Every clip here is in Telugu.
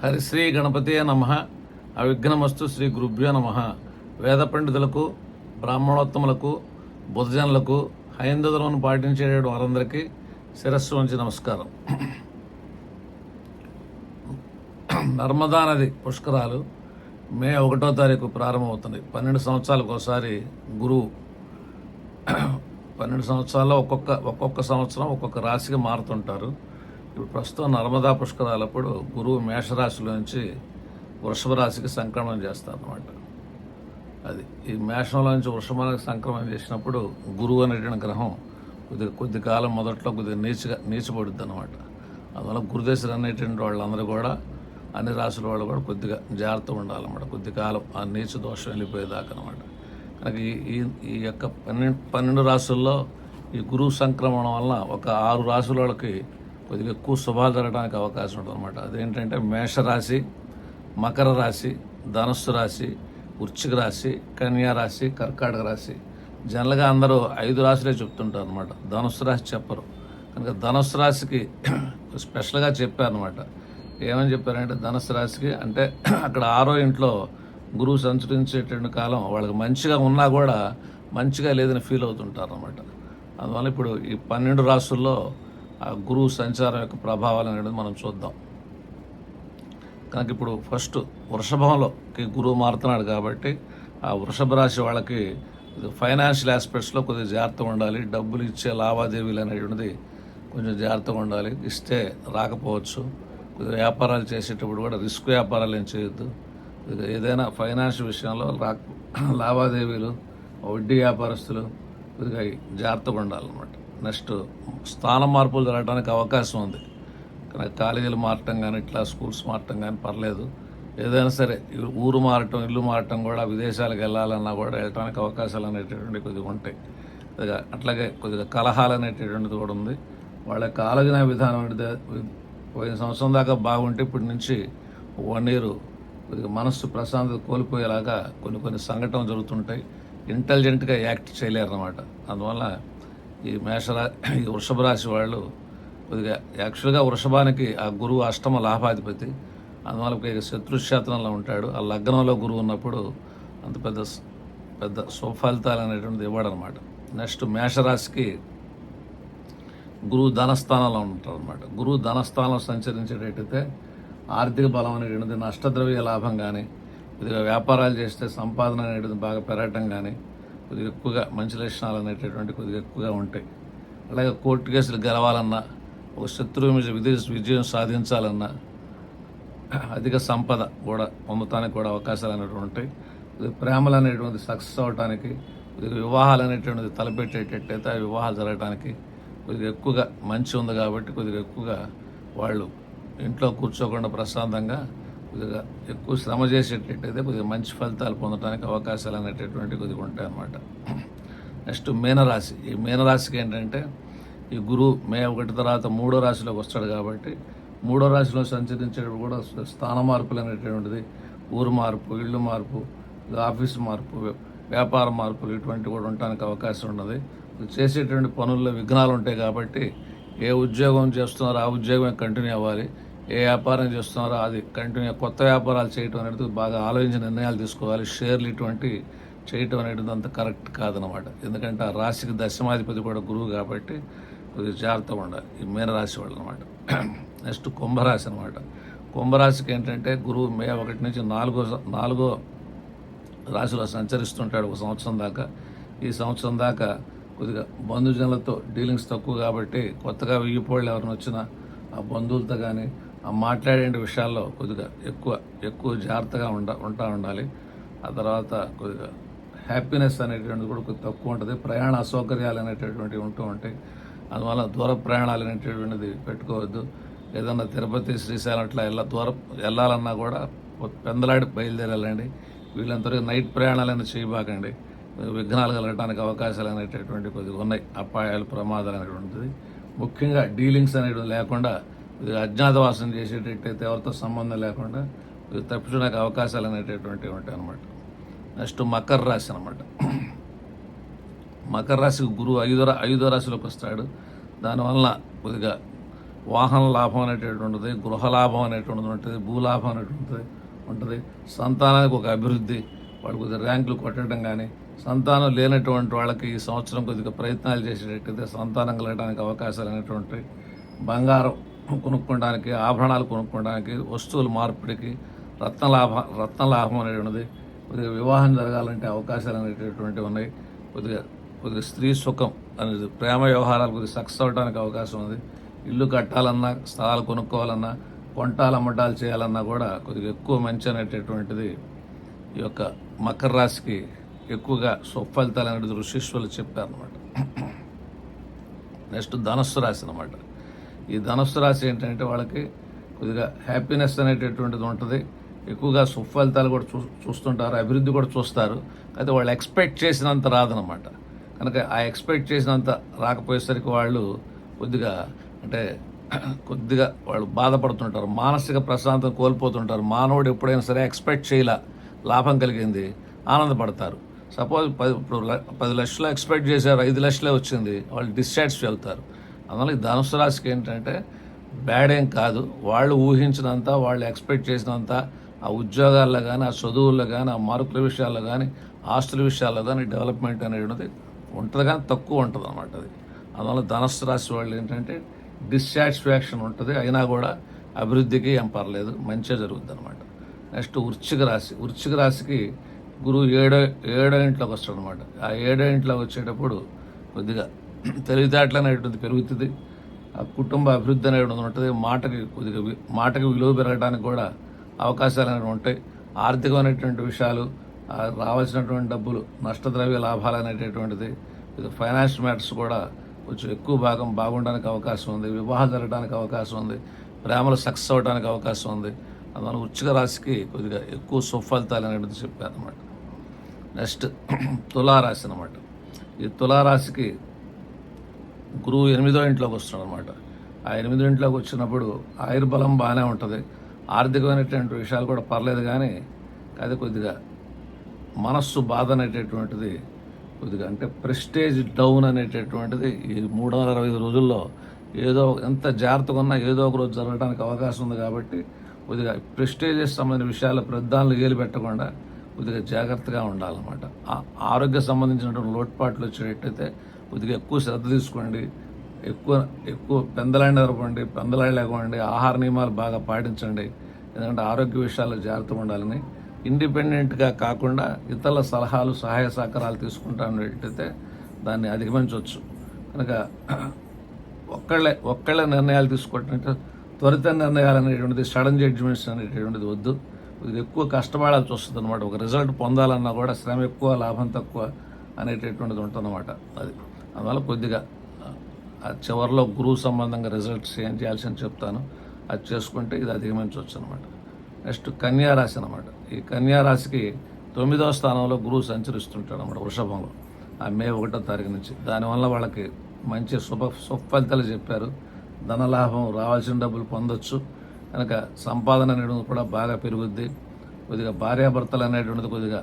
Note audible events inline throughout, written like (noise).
హరిశ్రీ గణపతే నమ. అవిఘ్నమస్తు శ్రీ గురుభ్యో నమ. వేద పండితులకు బ్రాహ్మణోత్తములకు బుధజనులకు హైందవులను పాటించే వారందరికీ శిరస్సు వంచి నమస్కారం. నర్మదా నది పుష్కరాలు మే ఒకటో తారీఖు ప్రారంభమవుతుంది పన్నెండు సంవత్సరాలకు ఒకసారి గురువు పన్నెండు సంవత్సరాల్లో ఒక్కొక్క ఒక్కొక్క సంవత్సరం ఒక్కొక్క రాశిగా మారుతుంటారు. ఇప్పుడు ప్రస్తుతం నర్మదా పుష్కరాలప్పుడు గురువు మేషరాశిలో నుంచి వృషభ రాశికి సంక్రమణం చేస్తారు అనమాట అది ఈ మేషంలో నుంచి వృషభానికి సంక్రమణం చేసినప్పుడు గురువు అనేటువంటి గ్రహం కొద్ది కొద్ది కాలం మొదట్లో కొద్దిగా నీచగా నీచబడుద్ది అనమాట అందువల్ల గురుదేశులు అనేటువంటి వాళ్ళందరూ కూడా అన్ని రాసుల వాళ్ళు కూడా కొద్దిగా జాగ్రత్త ఉండాలన్నమాట. కొద్ది కాలం ఆ నీచ దోషం వెళ్ళిపోయేదాకా అనమాట కనుక ఈ ఈ- ఈ యొక్క పన్నెండు పన్నెండు రాసుల్లో ఈ గురువు సంక్రమణం వల్ల ఒక ఆరు రాసుల వాళ్ళకి కొద్దిగా ఎక్కువ శుభాలు జరగడానికి అవకాశం ఉంటుంది అనమాట అదేంటంటే మేషరాశి మకర రాశి ధనస్సు రాశి వృశ్చిక రాశి కన్యా రాశి కర్కాటక రాశి. జనరల్గా అందరూ ఐదు రాశులే చెప్తుంటారు అనమాట ధనుసు రాశి చెప్పరు. కనుక ధనుసు రాశికి (clears throat) స్పెషల్గా చెప్పారనమాట ఏమని చెప్పారంటే ధనుసు రాశికి అంటే (clears throat) అక్కడ ఆరో ఇంట్లో గురువు సంచరించేటువంటి కాలం వాళ్ళకి మంచిగా ఉన్నా కూడా మంచిగా లేదని ఫీల్ అవుతుంటారు అనమాట అందువల్ల ఇప్పుడు ఈ పన్నెండు రాసుల్లో గురువు సంచారం యొక్క ప్రభావాలు అనేది మనం చూద్దాం. కనుక ఇప్పుడు ఫస్ట్ వృషభంలోకి గురువు మారుతున్నాడు కాబట్టి ఆ వృషభ రాశి వాళ్ళకి ఫైనాన్షియల్ ఆస్పెక్ట్స్లో కొద్దిగా జాగ్రత్తగా ఉండాలి. డబ్బులు ఇచ్చే లావాదేవీలు అనేటువంటిది కొంచెం జాగ్రత్తగా ఉండాలి. ఇస్తే రాకపోవచ్చు. కొద్దిగా వ్యాపారాలు చేసేటప్పుడు కూడా రిస్క్ వ్యాపారాలు ఏం చేయొద్దు. ఏదైనా ఫైనాన్షియల్ విషయంలో రా లావాదేవీలు వడ్డీ వ్యాపారస్తులు కొద్దిగా జాగ్రత్తగా ఉండాలన్నమాట. నెక్స్ట్ స్థాన మార్పులు జరగడానికి అవకాశం ఉంది. కానీ కాలేజీలు మారటం కానీ ఇట్లా స్కూల్స్ మారటం కానీ పర్లేదు. ఏదైనా సరే ఊరు మారటం ఇల్లు మారటం కూడా విదేశాలకు వెళ్ళాలన్నా కూడా వెళ్ళడానికి అవకాశాలు అనేటటువంటి కొద్దిగా ఉంటాయి. కొద్దిగా అట్లాగే కొద్దిగా కలహాలు అనేటటువంటిది కూడా ఉంది. వాళ్ళ యొక్క ఆలోచన విధానం పోయిన సంవత్సరం దాకా బాగుంటే ఇప్పటి నుంచి వన్ ఇయర్ కొద్దిగా మనస్సు ప్రశాంతత కోల్పోయేలాగా కొన్ని కొన్ని సంఘటనలు జరుగుతుంటాయి. ఇంటెలిజెంట్గా యాక్ట్ చేయలేరు అనమాట అందువల్ల ఈ మేషరా ఈ వృషభ రాశి వాళ్ళు కొద్దిగా యాక్చువల్గా వృషభానికి ఆ గురువు అష్టమ లాభాధిపతి. అందువల్ల కొద్దిగా శత్రుక్షేత్రంలో ఉంటాడు. ఆ లగ్నంలో గురువు ఉన్నప్పుడు అంత పెద్ద పెద్ద సుఫలితాలు అనేటువంటిది ఇవ్వడనమాట. నెక్స్ట్ మేషరాశికి గురువు ధనస్థానంలో ఉంటారు అనమాట గురువు ధనస్థానంలో సంచరించేటట్టయితే ఆర్థిక బలం అనేటువంటిది నష్టద్రవ్య లాభం కానీ కొద్దిగా వ్యాపారాలు చేస్తే సంపాదన అనేటువంటిది బాగా పెరగటం కానీ కొద్దిగా ఎక్కువగా మంచి లక్షణాలు అనేటటువంటి కొద్దిగా ఎక్కువగా ఉంటాయి. అలాగే కోర్టు కేసులు గెలవాలన్నా ఒక శత్రువు మీద విదేశ విజయం సాధించాలన్నా అధిక సంపద కూడా పొందటానికి కూడా అవకాశాలు అనేటువంటి ఉంటాయి. ప్రేమలు అనేటువంటి సక్సెస్ అవడానికి కొద్దిగా వివాహాలు అనేటువంటిది తలపెట్టేటట్టయితే ఆ వివాహాలు జరగడానికి కొద్దిగా ఎక్కువగా మంచి ఉంది కాబట్టి కొద్దిగా ఎక్కువగా వాళ్ళు ఇంట్లో కూర్చోకుండా ప్రశాంతంగా కొద్దిగా ఎక్కువ శ్రమ చేసేటట్టయితే కొద్దిగా మంచి ఫలితాలు పొందడానికి అవకాశాలు అనేటటువంటి కొద్దిగా ఉంటాయి అన్నమాట నెక్స్ట్ మీనరాశి. ఈ మీనరాశికి ఏంటంటే ఈ గురువు మే ఒకటి తర్వాత మూడో రాశిలోకి వస్తాడు కాబట్టి మూడో రాశిలో సంచరించేటప్పుడు కూడా స్థాన మార్పులు అనేటువంటిది ఊరు మార్పు ఇళ్ళు మార్పు ఆఫీసు మార్పు వ్యాపార మార్పులు ఇటువంటివి కూడా ఉండడానికి అవకాశం ఉన్నది. చేసేటువంటి పనుల్లో విఘ్నాలు ఉంటాయి కాబట్టి ఏ ఉద్యోగం చేస్తున్నారో ఆ ఉద్యోగమే కంటిన్యూ అవ్వాలి. ఏ వ్యాపారం చేస్తున్నారో అది కంటిన్యూ కొత్త వ్యాపారాలు చేయటం అనేది బాగా ఆలోచించి నిర్ణయాలు తీసుకోవాలి. షేర్లు ఇటువంటి చేయటం అనేది అంత కరెక్ట్ కాదనమాట ఎందుకంటే ఆ రాశికి దశమాధిపతి కూడా గురువు కాబట్టి కొద్దిగా జాగ్రత్తగా ఉండాలి. ఈ మీనరాశి వాళ్ళు అనమాట నెక్స్ట్ కుంభరాశి అనమాట కుంభరాశికి ఏంటంటే గురువు మే ఒకటి నుంచి నాలుగో నాలుగో రాశిలో సంచరిస్తుంటాడు ఒక సంవత్సరం దాకా. ఈ సంవత్సరం దాకా కొద్దిగా బంధుజనులతో డీలింగ్స్ తక్కువ కాబట్టి కొత్తగా వెయ్యిపోళ్ళు ఎవరిని వచ్చినా ఆ బంధువులతో కానీ మాట్లాడే విషయాల్లో కొద్దిగా ఎక్కువ ఎక్కువ జాగ్రత్తగా ఉండ ఉంటా ఉండాలి. ఆ తర్వాత కొద్దిగా హ్యాపీనెస్ అనేటువంటిది కూడా కొద్దిగా తక్కువ ఉంటుంది. ప్రయాణ అసౌకర్యాలు అనేటటువంటివి ఉంటూ ఉంటాయి. అందువల్ల దూర ప్రయాణాలు అనేటటువంటిది పెట్టుకోవద్దు. ఏదన్నా తిరుపతి శ్రీశైలం అట్లా వెళ్ళ దూరం వెళ్ళాలన్నా కూడా పెందలాడి బయలుదేరాలండి. వెళ్ళండి వీళ్ళంతవరకు నైట్ ప్రయాణాలైనా చేయబాకండి. విఘ్నాలు కలగడానికి అవకాశాలు అనేటటువంటి కొద్దిగా ఉన్నాయి. అపాయాలు ప్రమాదాలు అనేటువంటిది. ముఖ్యంగా డీలింగ్స్ అనేటువంటి లేకుండా అజ్ఞాతవాసం చేసేటట్టయితే ఎవరితో సంబంధం లేకుండా తప్పించడానికి అవకాశాలు అనేటటువంటివి ఉంటాయి అనమాట నెక్స్ట్ మకర రాశి అనమాట మకర రాశికి గురువు ఐదో ఐదో రాశిలోకి వస్తాడు. దానివల్ల కొద్దిగా వాహన లాభం అనేటటువంటిది గృహ లాభం అనేటువంటిది ఉంటుంది భూలాభం అనేటువంటిది ఉంటుంది సంతానానికి ఒక అభివృద్ధి వాళ్ళు కొద్దిగా ర్యాంకులు కొట్టడం కానీ సంతానం లేనటువంటి వాళ్ళకి ఈ సంవత్సరం కొద్దిగా ప్రయత్నాలు చేసేటట్టయితే సంతానం కలగడానికి అవకాశాలు అనేటువంటి బంగారం కొనుక్కోవడానికి ఆభరణాలు కొనుక్కోవడానికి వస్తువుల మార్పిడికి రత్న రత్నలాభం రత్న లాభం అనేటువంటిది కొద్దిగా వివాహం జరగాలంటే అవకాశాలు అనేటటువంటివి ఉన్నాయి. కొద్దిగా కొద్దిగా స్త్రీ సుఖం అనేది ప్రేమ వ్యవహారాలు కొద్దిగా సక్సెస్ అవడానికి అవకాశం ఉంది ఇల్లు కట్టాలన్నా స్థలాలు కొనుక్కోవాలన్నా కొంటాలు అమ్మటాలు చేయాలన్నా కూడా కొద్దిగా ఎక్కువ మంచి అనేటటువంటిది ఈ యొక్క మకర రాశికి ఎక్కువగా సుఫలితాలు అనేది ఋషీశ్వరులు చెప్పారనమాట నెక్స్ట్ ధనస్సు రాశి అనమాట ఈ ధనస్సు రాశి ఏంటంటే వాళ్ళకి కొద్దిగా హ్యాపీనెస్ అనేటటువంటిది ఉంటుంది. ఎక్కువగా సుఫలితాలు కూడా చూ చూస్తుంటారు అభివృద్ధి కూడా చూస్తారు. అయితే వాళ్ళు ఎక్స్పెక్ట్ చేసినంత రాదనమాట. కనుక ఆ ఎక్స్పెక్ట్ చేసినంత రాకపోయేసరికి వాళ్ళు కొద్దిగా అంటే కొద్దిగా వాళ్ళు బాధపడుతుంటారు. మానసిక ప్రశాంతత కోల్పోతుంటారు. మానవుడు ఎప్పుడైనా సరే ఎక్స్పెక్ట్ చేయలే. లాభం కలిగింది. ఆనందపడతారు. సపోజ్ పది ఇప్పుడు పది లక్షలు ఎక్స్పెక్ట్ చేశారు ఐదు లక్షలే వచ్చింది. వాళ్ళు డిస్సాటిస్ఫై వెళ్తారు. అందువల్ల ఈ ధనుసు రాశికి ఏంటంటే బ్యాడ్ ఏం కాదు. వాళ్ళు ఊహించినంత వాళ్ళు ఎక్స్పెక్ట్ చేసినంత ఆ ఉద్యోగాల్లో కానీ ఆ చదువుల్లో కానీ ఆ మార్కుల విషయాల్లో కానీ ఆస్తుల విషయాల్లో కానీ డెవలప్మెంట్ అనేది ఉంటుంది కానీ తక్కువ ఉంటుంది అనమాట అది. అందువల్ల ధనస్సు రాశి వాళ్ళు ఏంటంటే డిస్సాటిస్ఫాక్షన్ ఉంటుంది. అయినా కూడా అభివృద్ధికి ఏం పర్లేదు. మంచిగా జరుగుతుంది అనమాట నెక్స్ట్ వృశ్చిక రాశి. వృశ్చిక రాశికి గురువు ఏడో ఏడో ఇంట్లోకి వస్తాడు అనమాట ఆ ఏడో ఇంట్లోకి వచ్చేటప్పుడు కొద్దిగా తెలివితేటలు అనేటువంటిది పెరుగుతుంది. ఆ కుటుంబ అభివృద్ధి అనేటువంటిది ఉంటుంది. మాటకి కొద్దిగా మాటకి విలువ పెరగడానికి కూడా అవకాశాలు అనేవి ఉంటాయి. ఆర్థికమైనటువంటి విషయాలు రావాల్సినటువంటి డబ్బులు నష్టద్రవ్య లాభాలు అనేటటువంటిది ఇది ఫైనాన్స్ మ్యాటర్స్ కూడా కొంచెం ఎక్కువ భాగం బాగుండడానికి అవకాశం ఉంది. వివాహం జరగడానికి అవకాశం ఉంది. ప్రేమలు సక్సెస్ అవ్వడానికి అవకాశం ఉంది. అందువల్ల వృచ్చిక రాశికి కొద్దిగా ఎక్కువ సుఫలితాలు అనేది చెప్పారనమాట నెక్స్ట్ (clears throat) తులారాశి అనమాట ఈ తులారాశికి గురువు ఎనిమిదో ఇంట్లోకి వస్తున్నాడు అనమాట ఆ ఎనిమిదో ఇంట్లోకి వచ్చినప్పుడు ఆయుర్బలం బాగానే ఉంటుంది. ఆర్థికమైనటువంటి విషయాలు కూడా పర్లేదు కానీ అది కొద్దిగా మనస్సు బాధ అనేటటువంటిది కొద్దిగా అంటే ప్రెస్టేజ్ డౌన్ అనేటటువంటిది ఈ మూడు వందల అరవై ఐదు రోజుల్లో ఏదో ఎంత జాగ్రత్తగా ఉన్నా ఏదో ఒక రోజు జరగడానికి అవకాశం ఉంది కాబట్టి కొద్దిగా ప్రెస్టేజెస్ సంబంధించిన విషయాలు ప్రద్దాలను ఏలు పెట్టకుండా కొద్దిగా జాగ్రత్తగా ఉండాలన్నమాట. ఆ- ఆరోగ్య సంబంధించినటువంటి లోటుపాట్లు వచ్చేటట్టయితే కొద్దిగా ఎక్కువ శ్రద్ధ తీసుకోండి. ఎక్కువ ఎక్కువ పెందలాడి నిలబడండి పెందలాడి ఆహార నియమాలు బాగా పాటించండి. ఎందుకంటే ఆరోగ్య విషయాల్లో జాగ్రత్తగా ఉండాలని. ఇండిపెండెంట్గా కాకుండా ఇతరుల సలహాలు సహాయ సహకారాలు తీసుకుంటానట్టయితే దాన్ని అధిగమించవచ్చు. కనుక ఒక్కళ్ళే ఒక్కళ్ళే నిర్ణయాలు తీసుకోవటంటే త్వరిత నిర్ణయాలు అనేటువంటిది సడన్ జడ్జిమెంట్స్ అనేటువంటిది వద్దు. ఇది ఎక్కువ కష్టపడాల్సి వస్తుంది అనమాట ఒక రిజల్ట్ పొందాలన్నా కూడా శ్రమ ఎక్కువ లాభం తక్కువ అనేటటువంటిది ఉంటుందన్నమాట అది. అందువల్ల కొద్దిగా ఆ చివరిలో గురువు సంబంధంగా రిజల్ట్స్ ఏం చేయాల్సి చెప్తాను. అది చేసుకుంటే ఇది అధిగమించవచ్చు అనమాట నెక్స్ట్ కన్యా రాశి అనమాట ఈ కన్యా రాశికి తొమ్మిదవ స్థానంలో గురువు సంచరిస్తుంటాడు అనమాట వృషభంలో. ఆ మే ఒకటో తారీఖు నుంచి. దానివల్ల వాళ్ళకి మంచి శుభ సుఫలితాలు చెప్పారు. ధనలాభం రావాల్సిన డబ్బులు పొందొచ్చు. కనుక సంపాదన అనేటువంటిది కూడా బాగా పెరుగుద్ది. కొద్దిగా భార్యాభర్తలు అనేటువంటిది కొద్దిగా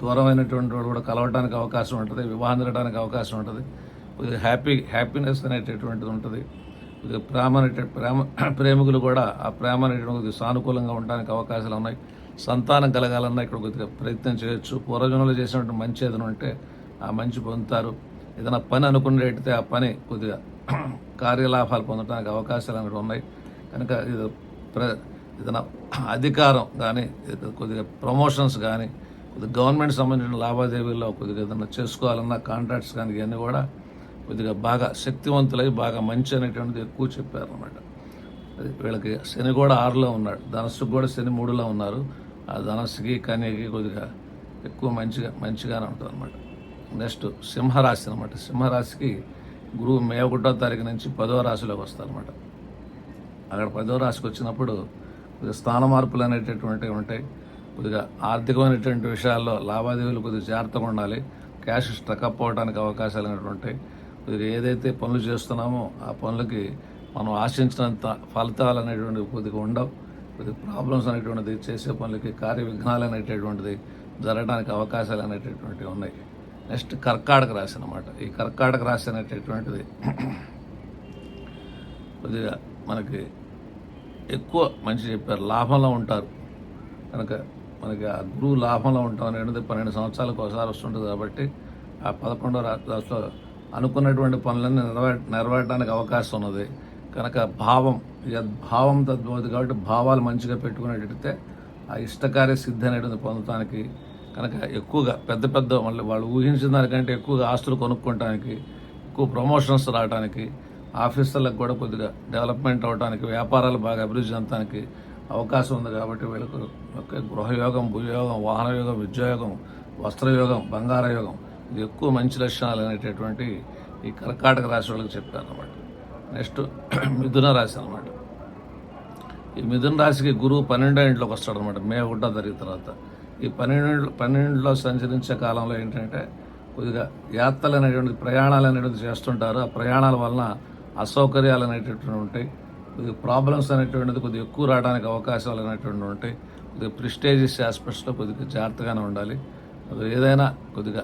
దూరమైనటువంటి వాడు కూడా కలవడానికి అవకాశం ఉంటుంది వివాహం జరగడానికి అవకాశం ఉంటుంది. కొద్దిగా హ్యాపీ హ్యాపీనెస్ అనేటటువంటిది ఉంటుంది. కొద్దిగా ప్రేమ అనేట ప్రేమ ప్రేమికులు కూడా ఆ ప్రేమ అనేటువంటి కొద్దిగా సానుకూలంగా ఉండడానికి అవకాశాలు ఉన్నాయి. సంతానం కలగాలన్నా ఇక్కడ కొద్దిగా ప్రయత్నం చేయొచ్చు. పూర్వజనంలో చేసినటువంటి మంచి ఏదైనా ఉంటే ఆ మంచి పొందుతారు. ఏదైనా పని అనుకునేటైతే ఆ పని కొద్దిగా (clears throat) కార్యలాభాలు పొందడానికి అవకాశాలు అనేవి ఉన్నాయి. కనుక ఇది ఏదైనా అధికారం కానీ కొద్దిగా ప్రమోషన్స్ కానీ కొద్దిగా గవర్నమెంట్ సంబంధించిన లావాదేవీల్లో కొద్దిగా ఏదైనా చేసుకోవాలన్నా కాంట్రాక్ట్స్ కానీ ఇవన్నీ కూడా కొద్దిగా బాగా శక్తివంతులై బాగా మంచి అనేటువంటిది ఎక్కువ చెప్పారు అనమాట అది వీళ్ళకి శని కూడా ఆరులో ఉన్నాడు. ధనస్సుకు కూడా శని మూడులో ఉన్నారు. ఆ ధనస్సుకి కన్యకి కొద్దిగా ఎక్కువ మంచిగా మంచిగానే ఉంటుంది అనమాట నెక్స్ట్ సింహరాశి అనమాట సింహరాశికి గురువు మే ఒకటో తారీఖు నుంచి పదో రాశిలోకి వస్తారనమాట అక్కడ పదో రాశికి వచ్చినప్పుడు కొద్దిగా స్థాన మార్పులు అనేటటువంటివి ఉంటాయి. కొద్దిగా ఆర్థికమైనటువంటి విషయాల్లో లావాదేవీలు కొద్దిగా జాగ్రత్తగా ఉండాలి. క్యాష్ స్ట్రక్అప్ అవడానికి అవకాశాలు అనేవి ఉంటాయి. కొద్దిగా ఏదైతే పనులు చేస్తున్నామో ఆ పనులకి మనం ఆశించినంత ఫలితాలు అనేటువంటివి కొద్దిగా ఉండవు. కొద్దిగా ప్రాబ్లమ్స్ అనేటువంటిది చేసే పనులకి కార్య విఘ్నాలు అనేటటువంటిది జరగడానికి అవకాశాలు అనేటటువంటివి ఉన్నాయి. నెక్స్ట్ కర్కాటక రాశి అనమాట ఈ కర్కాటక రాశి అనేటటువంటిది కొద్దిగా మనకి ఎక్కువ మంచి చెప్పారు లాభంలో ఉంటారు. కనుక మనకి ఆ గురువు లాభంలో ఉంటాం అనేది పన్నెండు సంవత్సరాలకు ఒకసారి వస్తుంటుంది కాబట్టి ఆ పదకొండో రాష్ట్రంలో అనుకున్నటువంటి పనులన్నీ నెరవే నెరవేరడానికి అవకాశం ఉన్నది. కనుక భావం భావం తద్భవతి కాబట్టి భావాలు మంచిగా పెట్టుకునేటట్టయితే ఆ ఇష్టకార్య సిద్ధి అనేటువంటి పొందడానికి కనుక ఎక్కువగా పెద్ద పెద్ద మళ్ళీ వాళ్ళు ఊహించిన దానికంటే ఎక్కువగా ఆస్తులు కొనుక్కోవడానికి ఎక్కువ ప్రమోషన్స్ రావడానికి ఆఫీసర్లకు కూడా కొద్దిగా డెవలప్మెంట్ అవడానికి వ్యాపారాలు బాగా అభివృద్ధి చెందడానికి అవకాశం ఉంది కాబట్టి వీళ్ళకు గృహయోగం భూయోగం వాహనయోగం విద్యాయోగం వస్త్రయోగం బంగారయోగం ఇది ఎక్కువ మంచి లక్షణాలు అనేటటువంటి ఈ కర్కాటక రాశి వాళ్ళకి చెప్పారు అనమాట నెక్స్ట్ (clears throat) మిథున రాశి అనమాట ఈ మిథున రాశికి గురువు పన్నెండో ఇంట్లోకి వస్తాడు అనమాట మే ఒకటో జరిగిన తర్వాత. ఈ పన్నెండు పన్నెండులో సంచరించే కాలంలో ఏంటంటే కొద్దిగా యాత్రలు అనేటువంటి ప్రయాణాలు అనేటువంటి చేస్తుంటారు. ఆ ప్రయాణాల వలన అసౌకర్యాలు అనేటటువంటి ఉంటాయి. కొద్దిగా ప్రాబ్లమ్స్ అనేటువంటిది కొద్దిగా ఎక్కువ రావడానికి అవకాశాలు అనేటువంటి ఉంటాయి. కొద్దిగా ప్రిస్టేజియస్ ఆస్పెక్ట్స్లో కొద్దిగా జాగ్రత్తగానే ఉండాలి. ఏదైనా కొద్దిగా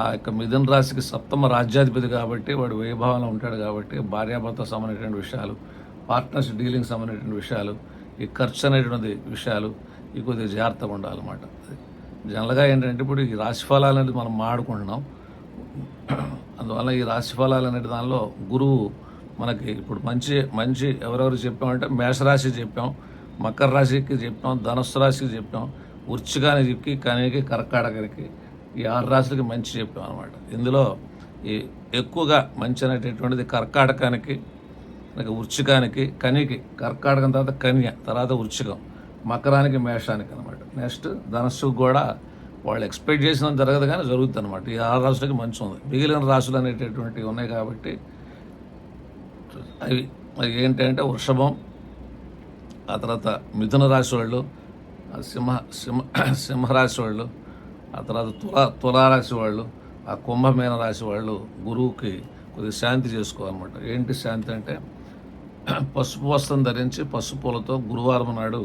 ఆ యొక్క మిథున రాశికి సప్తమ రాజ్యాధిపతి కాబట్టి వాడు వైభవంలో ఉంటాడు కాబట్టి భార్యాభర్త సంబంధించిన విషయాలు పార్ట్నర్స్ డీలింగ్ సంబంధించిన విషయాలు ఈ ఖర్చు అనేటువంటి విషయాలు ఈ కొద్దిగా జాగ్రత్తగా ఉండాలన్నమాట. జనరల్గా ఏంటంటే ఇప్పుడు ఈ రాశి ఫలాలు అనేది మనం మాడుకుంటున్నాం. అందువల్ల ఈ రాశి ఫలాలు అనే దానిలో గురువు మనకి ఇప్పుడు మంచి మంచి ఎవరెవరు చెప్పామంటే మేషరాశి చెప్పాం మకర రాశికి చెప్పాం ధనుసు రాశికి చెప్పాం వృచ్చికానికి కనికి కర్కాటకానికి ఈ ఆరు రాశులకి మంచి చెప్పాం అనమాట ఇందులో ఈ ఎక్కువగా మంచి అనేటటువంటిది కర్కాటకానికి మనకి వృచ్చికానికి కనికి కర్కాటకం తర్వాత కన్య తర్వాత వృచ్చికం మకరానికి మేషానికి అనమాట నెక్స్ట్ ధనస్సుకు కూడా వాళ్ళు ఎక్స్పెక్ట్ చేసినంత జరగదు కానీ జరుగుతుంది అనమాట ఈ ఆరు రాష్ట్రాలకి మంచి ఉంది. మిగిలిన రాశులు అనేటటువంటివి ఉన్నాయి కాబట్టి అవి అవి ఏంటంటే వృషభం ఆ తర్వాత మిథున రాశి వాళ్ళు ఆ సింహ సింహ సింహరాశి వాళ్ళు ఆ తర్వాత తులా తులారాశి వాళ్ళు ఆ కుంభమీన రాశి వాళ్ళు గురువుకి కొద్దిగా శాంతి చేసుకోవాలన్నమాట. ఏంటి శాంతి అంటే పసుపు వస్త్రం ధరించి పసుపు పూలతో గురువారం నాడు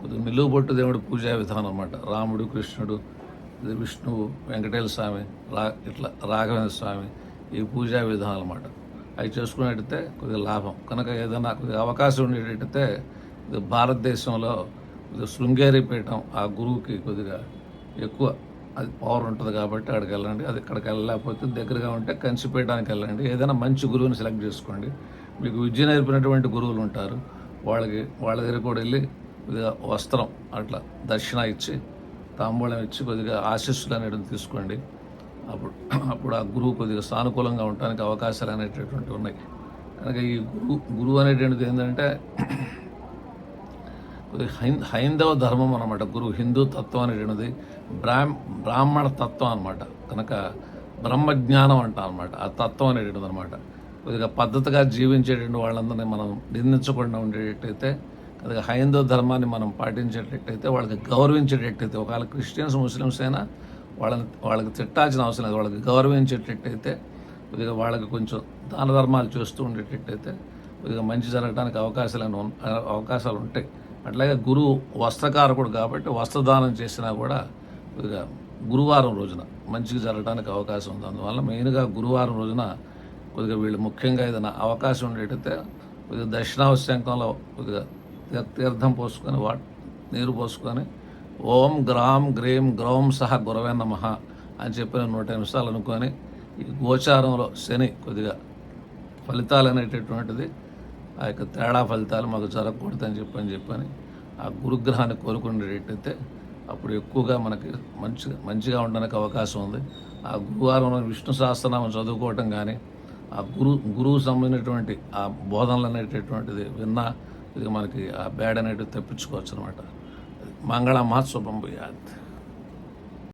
కొద్దిగా నిలువుబొట్టు దేవుడి పూజా విధానం అన్నమాట. రాముడు కృష్ణుడు విష్ణువు వెంకటేశ్వర స్వామి రా ఇట్లా రాఘవేంద్ర స్వామి ఈ పూజా విధానం అన్నమాట. అవి చేసుకునేటైతే కొద్దిగా లాభం. కనుక ఏదైనా కొద్దిగా అవకాశం ఉండేటట్టయితే ఇది భారతదేశంలో శృంగేరి పీఠం ఆ గురువుకి కొద్దిగా ఎక్కువ అది పవర్ ఉంటుంది కాబట్టి అక్కడికి వెళ్ళండి. అది ఇక్కడికి వెళ్ళలేకపోతే దగ్గరగా ఉంటే కంచిపీఠానికి వెళ్ళండి. ఏదైనా మంచి గురువుని సెలెక్ట్ చేసుకోండి. మీకు విద్య నేర్పినటువంటి గురువులు ఉంటారు. వాళ్ళకి వాళ్ళ దగ్గర కూడా వెళ్ళి కొద్దిగా వస్త్రం అట్లా దక్షిణ ఇచ్చి తాంబూలం ఇచ్చి కొద్దిగా ఆశీస్సులు అనేటువంటి తీసుకోండి. అప్పుడు అప్పుడు ఆ గురువు కొద్దిగా సానుకూలంగా ఉండడానికి అవకాశాలు అనేటటువంటి ఉన్నాయి. కనుక ఈ గురువు గురువు అనేటువంటిది ఏంటంటే కొద్దిగా హైందవ ధర్మం అనమాట గురువు. హిందూ తత్వం అనేటువంటిది బ్రాహ్మ బ్రాహ్మణ తత్వం అనమాట కనుక బ్రహ్మజ్ఞానం అంటాం అనమాట ఆ తత్వం అనేటువంటిది అనమాట కొద్దిగా పద్ధతిగా జీవించేటువంటి వాళ్ళందరినీ మనం నిందించకుండా ఉండేటట్టయితే అది హైందవ ధర్మాన్ని మనం పాటించేటట్టయితే వాళ్ళకి గౌరవించేటట్టయితే ఒకవేళ క్రిస్టియన్స్ ముస్లిమ్స్ అయినా వాళ్ళని వాళ్ళకి తిట్టాల్సిన అవసరం లేదు. వాళ్ళకి గౌరవించేటట్టయితే కొద్దిగా వాళ్ళకి కొంచెం దాన ధర్మాలు చేస్తూ ఉండేటట్టయితే కొద్దిగా మంచి జరగడానికి అవకాశాలు అవకాశాలు ఉంటాయి. అట్లాగే గురువు వస్త్రకారకుడు కాబట్టి వస్త్రదానం చేసినా కూడా కొద్దిగా గురువారం రోజున మంచిగా జరగడానికి అవకాశం ఉంది. అందువల్ల మెయిన్గా గురువారం రోజున కొద్దిగా వీళ్ళు ముఖ్యంగా ఏదైనా అవకాశం ఉండేటైతే కొద్దిగా దక్షిణావశ్యంకంలో కొద్దిగా తీర్థం పోసుకొని వా నీరు పోసుకొని ఓం గ్రామ్ గ్రీం గ్రౌం సహ గురవే నమ అని చెప్పిన నూట నిమిషాలు అనుకొని ఈ గోచారంలో శని కొద్దిగా ఫలితాలు అనేటటువంటిది ఆ యొక్క తేడా ఫలితాలు మాకు జరగకూడదని చెప్పని చెప్పని ఆ గురుగ్రహాన్ని కోరుకునేటట్టయితే అప్పుడు ఎక్కువగా మనకి మంచి మంచిగా ఉండడానికి అవకాశం ఉంది. ఆ గురువారం విష్ణు సహస్రనామం చదువుకోవటం కానీ ఆ గురు గురువు సంబంధించినటువంటి ఆ బోధనలు అనేటటువంటిది విన్నా ఇది మనకి ఆ బ్యాడ్ అనేటివి తెప్పించుకోవచ్చు అనమాట మంగళ మహోత్సవం భూయాత్.